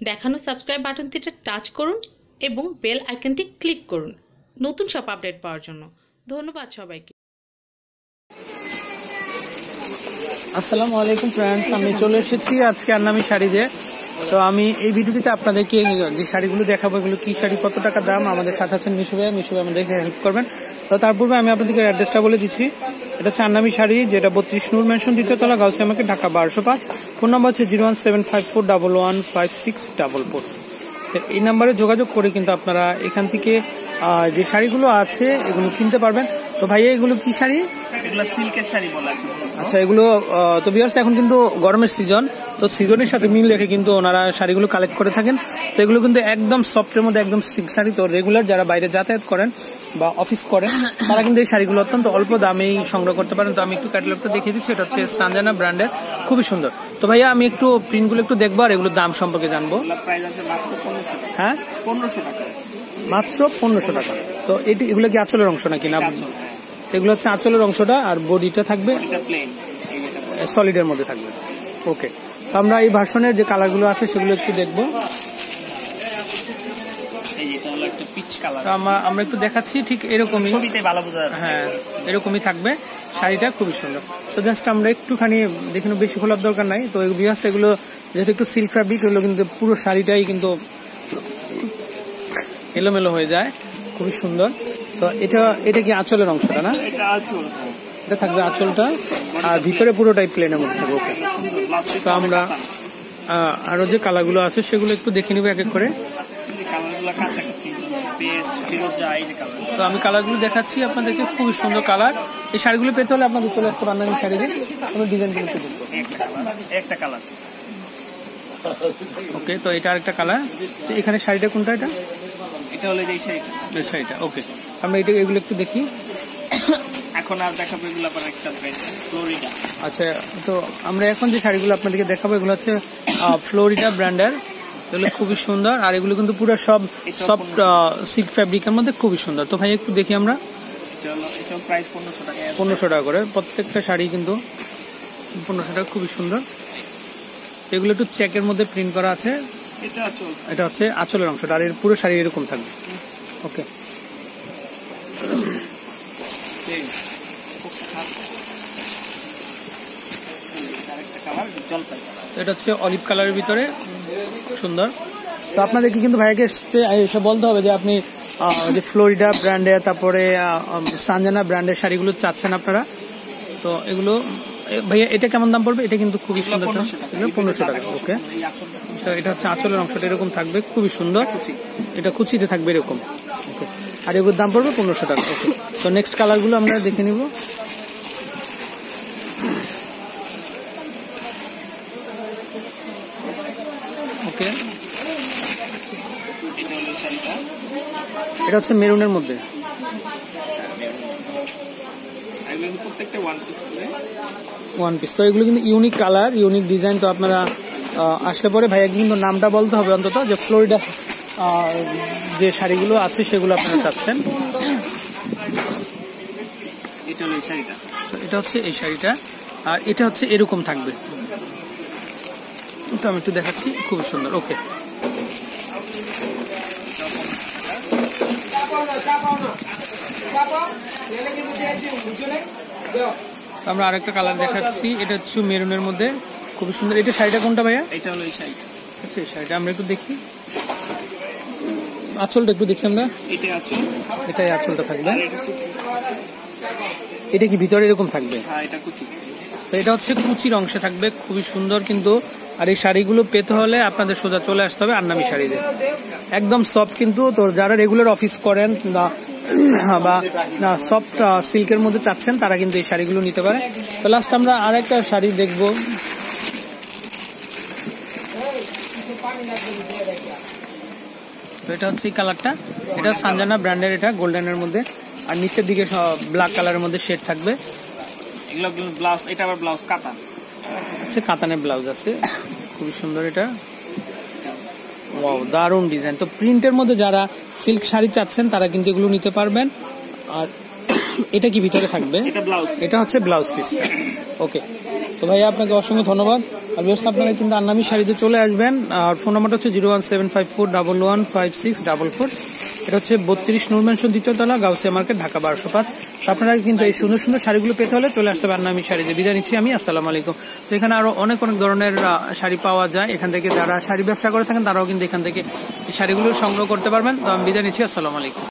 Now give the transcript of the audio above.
দেখানো subscribe বাটনটিতে touch করুন এবং বেল আইকনটি ক্লিক করুন। নতুন সব আপডেট পাওয়ার জন্য। ধন্যবাদ সবাইকে। আসসালামু আলাইকুম ফ্রেন্ডস আমি চলে এসেছি আজকে আন্নামি শাড়িতে তো আমি এই ভিডিওটিতে আপনাদেরকে যে শাড়িগুলো দেখাবো, এগুলো কী শাড়ি, কত টাকা দাম, আমাদের সাথে আছেন মিশু ভাই মিশু ভাই আমাদেরকে হেল্প করবেন। তো তার পূর্বে আমি আপনাদেরকে অ্যাড্রেসটা বলে দিচ্ছি। এটা হচ্ছে আন্নামি শাড়ি, যেটা বত্রিশ নূর মেনশন দ্বিতীয় তলা, গাউসি আমাকে ঢাকা বারোশো পাঁচ। ফোন নাম্বার হচ্ছে zero one seven five four double one five six double four. এই নাম্বারে যোগাযোগ করে কিন্তু আপনারা এখান থেকে যে শাড়িগুলো আছে, এগুলো কিনতে পারবেন। তো ভাইয়া এগুলো কি শাড়ি? এগুলো সিল্কের শাড়ি বলা আচ্ছা এগুলো তো বিয়ার্স এখন কিন্তু গরমের সিজন তো সিজনের সাথে মিল রেখে কিন্তু ওনারা শাড়িগুলো কালেক্ট করে থাকেন। তো এগুলো কিন্তু একদম সফটের মধ্যে একদম সিল্ক শাড়ি। তো রেগুলার যারা বাইরে যাতায়াত করেন বা অফিস করেন তারা কিন্তু এই শাড়িগুলো অত্যন্ত অল্প দামেই সংগ্রহ করতে পারেন। তো আমি একটু ক্যাটালগটা দেখিয়ে দিচ্ছি এটা হচ্ছে সানজানা ব্র্যান্ডের খুবই সুন্দর। তো ভাইয়া আমি একটু প্রিন্টগুলো একটু দেখব আর এগুলোর দাম সম্পর্কে জানব। হ্যাঁ? পনেরোশো টাকা। মাত্র পনেরোশো টাকা। তো এটি এগুলো কি আঁচলের অংশ নাকি না? এগুলো হচ্ছে আঁচলের অংশটা আর বডিটা থাকবে? সলিডের মধ্যে থাকবে। ওকে তো আমরা এই ভার্সনের যে কালারগুলো আছে সেগুলো একটু দেখব। আমরা একটু দেখাচ্ছি ঠিক এরকমই। হ্যাঁ এরকমই থাকবে। শাড়িটা খুবই সুন্দর। তো জাস্ট আমরা একটুখানি দেখুন বেশি খোলার দরকার নাই। তো বিহাস এগুলো যেহেতু একটু সিল্ক ফ্যাব্রিক এগুলো কিন্তু পুরো শাড়িটাই কিন্তু এলোমেলো হয়ে যায়। খুবই সুন্দর। তো এটা এটা কি আঁচলের অংশটা না? এটা থাকবে আঁচলটা। আর ভিতরে পুরোটাই প্লেনের মধ্যে থাকবে। ওকে তো আমরা আহ, আরও যে কালারগুলো আছে সেগুলো একটু দেখে নিব এক এক করে। তো আমি কালারগুলো দেখাচ্ছি আপনাদেরকে খুবই সুন্দর কালার। এই শাড়িগুলো পেতে হলে আপনাদের চলে আসতে বান্দানি শাড়িতে কোনো ডিজাইনগুলো কালার একটা কালার। ওকে তো এটা আরেকটা কালার তো এখানে শাড়িটা কোনটা এটা? এটা হলো এই শাড়িটা। শাড়িটা ওকে। আমরা এটা এগুলো একটু দেখি। এখন আর দেখাবো এগুলো আবার একটা ব্র্যান্ড ফ্লোরিডা আচ্ছা তো আমরা এখন যে শাড়িগুলো আপনাদেরকে দেখাবো এগুলো হচ্ছে ফ্লোরিডা ব্র্যান্ডের এগুলো খুবই সুন্দর আর এগুলো কিন্তু পুরো সব সফট সিল্ক ফ্যাব্রিকের মধ্যে খুবই সুন্দর। তো ভাই একটু দেখি আমরা। পনেরোশো টাকা করে। প্রত্যেকটা শাড়ি কিন্তু পনেরোশো টাকা খুবই সুন্দর। এগুলো একটু চেকের মধ্যে প্রিন্ট করা আছে। এটা আচল। এটা হচ্ছে আঁচলের অংশটা আর এর পুরো শাড়ি এরকম থাকবে। ওকে। এটা হচ্ছে অলিভ কালারের ভিতরে। সুন্দর। তো আপনাদেরকে কিন্তু ভাইয়াকে এসে- এসে বলতে হবে যে আপনি যে ফ্লোরিডা ব্র্যান্ডের তারপরে সানজানা ব্র্যান্ডের শাড়িগুলো চাচ্ছেন আপনারা। তো এগুলো ভাইয়া এটা কেমন দাম পড়বে? এটা কিন্তু খুবই সুন্দর এগুলো পনেরোশো টাকা ওকে তো এটা হচ্ছে আঁচলের অংশটা এরকম থাকবে খুবই সুন্দর। এটা কুচিতে থাকবে এরকম ওকে আর এগুলোর দাম পড়বে পনেরোশো টাকা ওকে তো নেক্সট কালারগুলো আমরা দেখে নিব। ওকে এটা হচ্ছে মেরুনের মধ্যে। এগুলো কিন্তু প্রত্যেকটা ওয়ান পিস করে। ওয়ান পিস তো এগুলো কিন্তু ইউনিক কালার ইউনিক ডিজাইন তো আপনারা আসলে পরে ভাইয়া কিন্তু নামটা বলতে হবে অন্তত যে ফ্লোরিডা যে শাড়িগুলো আছে সেগুলো আপনারা চাচ্ছেন। এটা হলো এই শাড়িটা। তো এটা হচ্ছে এই শাড়িটা। আর এটা হচ্ছে এরকম থাকবে। তো আমি একটু দেখাচ্ছি খুব সুন্দর। ওকে। আমরা আরেকটা কালার দেখাচ্ছি। এটা হচ্ছে মেরুনের মধ্যে। খুব সুন্দর। এটা শাড়িটা কোনটা ভাইয়া? এটা হলো এই শাড়িটা। আচ্ছা এই শাড়িটা আমরা একটু দেখি। আঁচলটা একটু দেখি আমরা। এটা আচল। এটাই আঁচলটা থাকবে। এটা এটা কি ভিতরে এরকম থাকবে? হ্যাঁ এটা কুচি। তো এটা হচ্ছে কুচির অংশে থাকবে। খুবই সুন্দর কিন্তু। আর এই শাড়িগুলো পেতে হলে আপনাদের সোজা চলে আসতে হবে আন্নামি শাড়িতে। একদম সফট কিন্তু। তো যারা রেগুলার অফিস করেন বা বা সফট সিল্কের মধ্যে চাচ্ছেন তারা কিন্তু এই শাড়িগুলো নিতে পারে। তো লাস্ট আমরা আর একটা শাড়ি দেখব। এটা হচ্ছে কালারটা এটা সানজানা ব্র্যান্ডের এটা গোল্ডেনের মধ্যে। আর নিচের দিকে ব্ল্যাক কালারের মধ্যে শেড থাকবে। এগুলো ব্লাউজ এটা আবার ব্লাউজ কাটা হচ্ছে কাতানের ব্লাউজ আছে। খুবই সুন্দর এটা। ওয়াও দারুণ ডিজাইন তো প্রিন্টের মধ্যে যারা সিল্ক শাড়ি চাচ্ছেন তারা কিন্তু এগুলো নিতে পারবেন। আর এটা কি ভিতরে থাকবে? এটা এটা হচ্ছে ব্লাউজ পিস ওকে তো ভাইয়া আপনাকে অসংখ্য ধন্যবাদ। আর ব্যবস্থা আপনারা কিন্তু আন্নামি শাড়িতে চলে আসবেন। আর ফোন নাম্বারটা হচ্ছে zero one seven five four double one five six double four এটা হচ্ছে বত্রিশ নুরমেন্সন দ্বিতীয় তলা, গাউসিয়া মার্কেট, ঢাকা বারোশো পাঁচ। আপনারা কিন্তু এই সুন্দর সুন্দর শাড়িগুলো পেতে হলে চলে আসতে পারেন আমি শাড়ি শাড়িতে বিদায় নিচ্ছি। আমি আসসালাম আলাইকুম। তো এখানে আরও অনেক অনেক ধরনের শাড়ি পাওয়া যায়। এখান থেকে যারা শাড়ি ব্যবসা করে থাকেন, তারাও কিন্তু এখান থেকে শাড়িগুলো সংগ্রহ করতে পারবেন। তো আমি বিদায় নিচ্ছি। আসসালামু আলাইকুম।